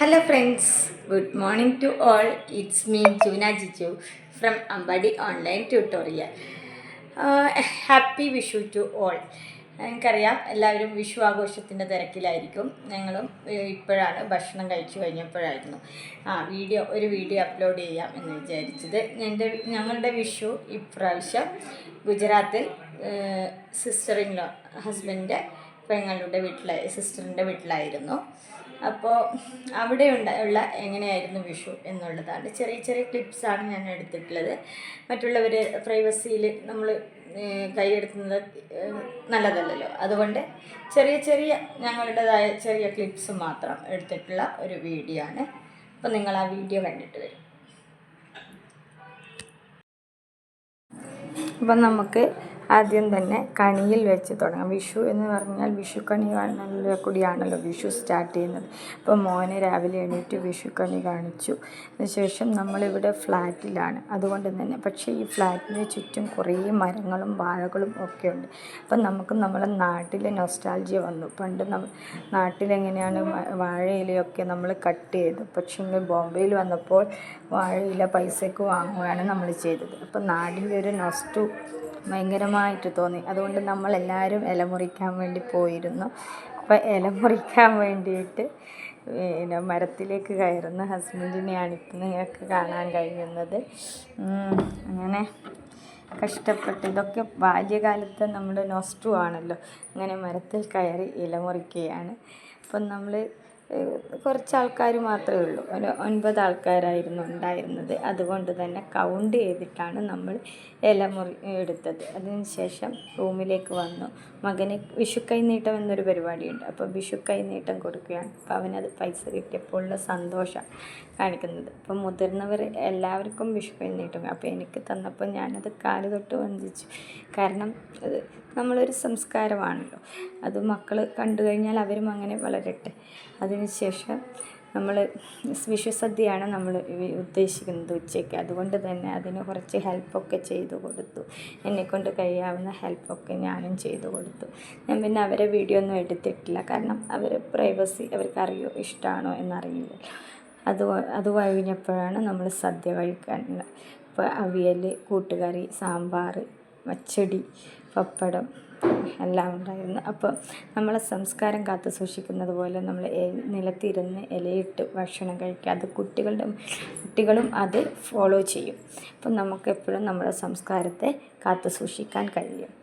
Hello friends good morning to all it's me Juna Jiju from Ambadi online tutorial happy Vishu to all. എനിക്കറിയാം എല്ലാവരും വിഷു ആഘോഷത്തിന്റെ തിരക്കിലായിരിക്കും. ഞങ്ങളും ഇപ്പോഴാണ് ഭക്ഷണം കഴിച്ചു കഴിഞ്ഞപ്പോഴായിരുന്നു. ആ വീഡിയോ ഒരു വീഡിയോ അപ്ലോഡ് ചെയ്യാം എന്ന് വിചാരിച്ചത്. എന്റെ ഞങ്ങളുടെ വിഷു ഇപ്രാവശ്യം ഗുജറാത്തിൽ സിസ്റ്ററിന്റെ ഹസ്ബൻഡിന്റെ പെങ്ങളുടെ വീട്ടിലായി സിസ്റ്ററിന്റെ വീട്ടിലായിരുന്നു. അപ്പോൾ അവിടെ ഉള്ള എങ്ങനെയായിരുന്നു വിഷു എന്നുള്ളതാണ്. ചെറിയ ചെറിയ ക്ലിപ്സാണ് ഞാൻ എടുത്തിട്ടുള്ളത്. മറ്റുള്ളവർ പ്രൈവസിയിൽ നമ്മൾ കൈയെടുക്കുന്നത് നല്ലതല്ലല്ലോ. അതുകൊണ്ട് ചെറിയ ചെറിയ ഞങ്ങളുടേതായ ചെറിയ ക്ലിപ്സ് മാത്രം എടുത്തിട്ടുള്ള ഒരു വീഡിയോ ആണ്. അപ്പോൾ നിങ്ങൾ ആ വീഡിയോ കണ്ടിട്ട് വരും. അപ്പം നമുക്ക് ആദ്യം തന്നെ കണിയിൽ വെച്ച് തുടങ്ങാം. വിഷു എന്ന് പറഞ്ഞാൽ വിഷു കണി കാണാനുള്ള കൂടിയാണല്ലോ വിഷു സ്റ്റാർട്ട് ചെയ്യുന്നത്. അപ്പോൾ മോനെ രാവിലെ എണീറ്റ് വിഷു കണി കാണിച്ചു. അതിനുശേഷം നമ്മളിവിടെ ഫ്ലാറ്റിലാണ്. അതുകൊണ്ട് തന്നെ പക്ഷേ ഈ ഫ്ലാറ്റിന് ചുറ്റും കുറേ മരങ്ങളും വാഴകളും ഒക്കെ ഉണ്ട് അപ്പം നമുക്ക് നമ്മളെ നാട്ടിലെ നൊസ്റ്റാൾജിയ വന്നു. പണ്ട് നമ്മൾ നാട്ടിലെങ്ങനെയാണ് വാഴയിലയൊക്കെ നമ്മൾ കട്ട് ചെയ്തു. പക്ഷേ ബോംബെയിൽ വന്നപ്പോൾ വാഴയില പൈസയ്ക്ക് വാങ്ങുകയാണ് നമ്മൾ ചെയ്തത്. അപ്പം നാടിന്റെ ഒരു നൊസ്റ്റു ഭയങ്കരമായിട്ട് തോന്നി. അതുകൊണ്ട് നമ്മൾ നമ്മളെല്ലാവരും ഇല മുറിക്കാൻ വേണ്ടി പോയിരുന്നു. അപ്പോൾ ഇല മുറിക്കാൻ വേണ്ടിയിട്ട് പിന്നെ മരത്തിലേക്ക് കയറുന്ന ഹസ്ബൻഡിനെയാണ് ഇപ്പം കാണാൻ കഴിയുന്നത്. അങ്ങനെ കഷ്ടപ്പെട്ട് ഇതൊക്കെ ബാല്യകാലത്ത് നമ്മുടെ നൊസ്റ്റു ആണല്ലോ. അങ്ങനെ മരത്തിൽ കയറി ഇല മുറിക്കുകയാണ്. അപ്പം നമ്മൾ കുറച്ച് ആൾക്കാർ മാത്രമേ ഉള്ളൂ. ഒരു ഒൻപത് ആൾക്കാരായിരുന്നു ഉണ്ടായിരുന്നത്. അതുകൊണ്ട് തന്നെ കൗണ്ട് ചെയ്തിട്ടാണ് നമ്മൾ ഇല മുറി എടുത്തത്. അതിനുശേഷം റൂമിലേക്ക് വന്നു. മകന് വിഷു കൈനീട്ടം എന്നൊരു പരിപാടിയുണ്ട്. അപ്പോൾ വിഷു കൈനീട്ടം കൊടുക്കുകയാണ്. അപ്പോൾ അവനത് പൈസ കിട്ടിയപ്പോഴുള്ള സന്തോഷം കാണിക്കുന്നത്. അപ്പം മുതിർന്നവർ എല്ലാവർക്കും വിഷു കൈനീട്ടം. അപ്പോൾ എനിക്ക് തന്നപ്പോൾ ഞാനത് കാൽ തൊട്ട് വന്ദിച്ചു കാരണം അത് നമ്മളൊരു സംസ്കാരമാണല്ലോ. അത് മക്കൾ കണ്ടു കഴിഞ്ഞാൽ അവരും അങ്ങനെ വളരട്ടെ. അതിനുശേഷം നമ്മൾ വിഷുസദ്യയാണ് നമ്മൾ ഉദ്ദേശിക്കുന്നത് ഉച്ചയ്ക്ക്. അതുകൊണ്ട് തന്നെ അതിന് കുറച്ച് ഹെൽപ്പൊക്കെ ചെയ്തു കൊടുത്തു. എന്നെക്കൊണ്ട് കഴിയാവുന്ന ഹെൽപ്പൊക്കെ ഞാനും ചെയ്തു കൊടുത്തു. ഞാൻ പിന്നെ അവരെ വീഡിയോ ഒന്നും എടുത്തിട്ടില്ല. കാരണം അവർ പ്രൈവസി അവർക്ക് അറിയോ ഇഷ്ടമാണോ എന്നറിയില്ല. അത് അത് കഴിഞ്ഞപ്പോഴാണ് നമ്മൾ സദ്യ കഴിക്കാനുള്ളത് ഇപ്പോൾ അവിയൽ കൂട്ടുകറി സാമ്പാർ പച്ചടി പപ്പടം എല്ലാം ഉണ്ടായിരുന്നു. അപ്പോൾ നമ്മളെ സംസ്കാരം കാത്തു സൂക്ഷിക്കുന്നത് പോലെ നമ്മൾ നിലത്തിരുന്ന് ഇലയിട്ട് ഭക്ഷണം കഴിക്കുക. അത് കുട്ടികളുടെ കുട്ടികളും അത് ഫോളോ ചെയ്യും. അപ്പം നമുക്കെപ്പോഴും നമ്മുടെ സംസ്കാരത്തെ കാത്തു സൂക്ഷിക്കാൻ കഴിയും.